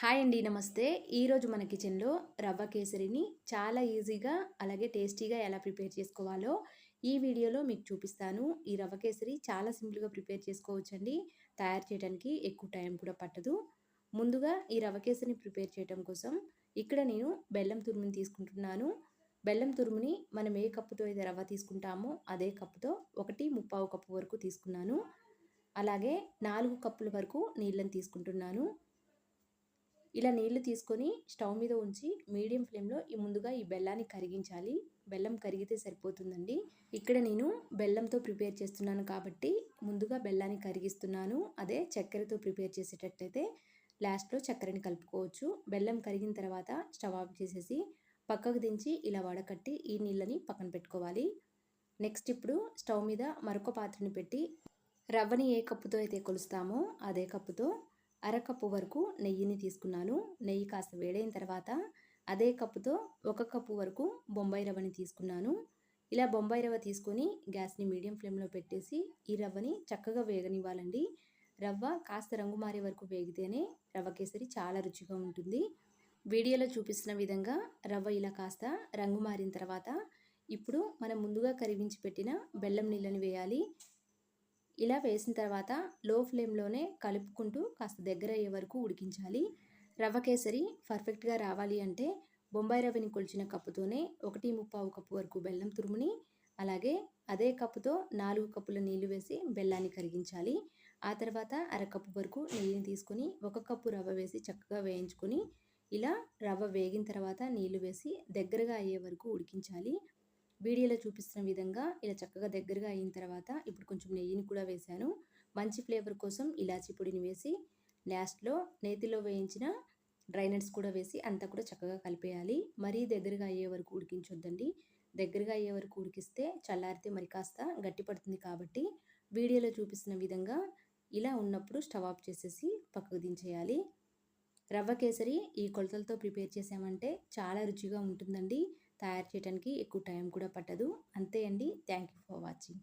Hi అండి నమస్తే. ఈరోజు మన కిచెన్లో రవ్వ కేసరిని చాలా ఈజీగా అలాగే టేస్టీగా ఎలా ప్రిపేర్ చేసుకోవాలో ఈ వీడియోలో మీకు చూపిస్తాను. ఈ రవ్వ కేసరి చాలా సింపుల్గా ప్రిపేర్ చేసుకోవచ్చండి. తయారు చేయడానికి ఎక్కువ టైం కూడా పట్టదు. ముందుగా ఈ రవ్వ కేసరిని ప్రిపేర్ చేయడం కోసం ఇక్కడ నేను బెల్లం తురుముని తీసుకుంటున్నాను. బెల్లం తురుముని మనం ఏ కప్పుతో అయితే రవ్వ తీసుకుంటామో అదే కప్పుతో ఒకటి ముప్పావు కప్పు వరకు తీసుకున్నాను. అలాగే నాలుగు కప్పుల వరకు నీళ్ళని తీసుకుంటున్నాను. ఇలా నీళ్ళు తీసుకొని స్టవ్ మీద ఉంచి మీడియం ఫ్లేమ్లో ఈ ముందుగా ఈ బెల్లాన్ని కరిగించాలి. బెల్లం కరిగితే సరిపోతుందండి. ఇక్కడ నేను బెల్లంతో ప్రిపేర్ చేస్తున్నాను కాబట్టి ముందుగా బెల్లాన్ని కరిగిస్తున్నాను. అదే చక్కెరతో ప్రిపేర్ చేసేటట్టయితే లాస్ట్లో చక్కెరని కలుపుకోవచ్చు. బెల్లం కరిగిన తర్వాత స్టవ్ ఆఫ్ చేసేసి పక్కకు దించి ఇలా వడకట్టి ఈ నీళ్ళని పక్కన పెట్టుకోవాలి. నెక్స్ట్ ఇప్పుడు స్టవ్ మీద మరొక పాత్రని పెట్టి రవ్వని ఏ కప్పుతో అయితే కొలుస్తామో అదే కప్పుతో అరకప్పు వరకు నెయ్యిని తీసుకున్నాను. నెయ్యి కాస్త వేడైన తర్వాత అదే కప్పుతో ఒక కప్పు వరకు బొంబాయి రవ్వని తీసుకున్నాను. ఇలా బొంబాయి రవ్వ తీసుకొని గ్యాస్ని మీడియం ఫ్లేమ్లో పెట్టేసి ఈ రవ్వని చక్కగా వేగనివ్వాలండి. రవ్వ కాస్త రంగు మారే వరకు వేగితేనే రవ్వ కేసరి చాలా రుచిగా ఉంటుంది. వీడియోలో చూపిస్తున్న విధంగా రవ్వ ఇలా కాస్త రంగు మారిన తర్వాత ఇప్పుడు మనం ముందుగా కరిగించి పెట్టిన బెల్లం నీళ్ళని వేయాలి. ఇలా వేసిన తర్వాత లో ఫ్లేమ్లోనే కలుపుకుంటూ కాస్త దగ్గర అయ్యే వరకు ఉడికించాలి. రవ్వ కేసరి పర్ఫెక్ట్గా రావాలి అంటే బొంబాయి రవ్వని కొలిచిన కప్పుతోనే ఒకటి ముప్పావు కప్పు వరకు బెల్లం తురుముని అలాగే అదే కప్పుతో నాలుగు కప్పుల నీళ్ళు వేసి బెల్లాన్ని కరిగించాలి. ఆ తర్వాత అరకప్పు వరకు నెయ్యిని తీసుకొని ఒక కప్పు రవ్వ వేసి చక్కగా వేయించుకొని ఇలా రవ్వ వేగిన తర్వాత నీళ్ళు వేసి దగ్గరగా అయ్యే వరకు ఉడికించాలి. వీడియోలో చూపిస్తున్న విధంగా ఇలా చక్కగా దగ్గరగా అయిన తర్వాత ఇప్పుడు కొంచెం నెయ్యిని కూడా వేశాను. మంచి ఫ్లేవర్ కోసం ఇలాచీ పొడిని వేసి లాస్ట్లో నేతిలో వేయించిన డ్రై నట్స్ కూడా వేసి అంతా కూడా చక్కగా కలిపేయాలి. మరీ దగ్గరగా అయ్యే వరకు ఉడికించొద్దండి. దగ్గరగా అయ్యే వరకు ఉడికిస్తే చల్లారితే మరి కాస్త గట్టి పడుతుంది కాబట్టి వీడియోలో చూపిస్తున్న విధంగా ఇలా ఉన్నప్పుడు స్టవ్ ఆఫ్ చేసేసి పక్కకు దించేయాలి. రవ్వ కేసరి ఈ కొలతలతో ప్రిపేర్ చేసామంటే చాలా రుచిగా ఉంటుందండి. తయారు చేయడానికి ఎక్కువ టైం కూడా పట్టదు. అంతే అండి. Thank you for watching.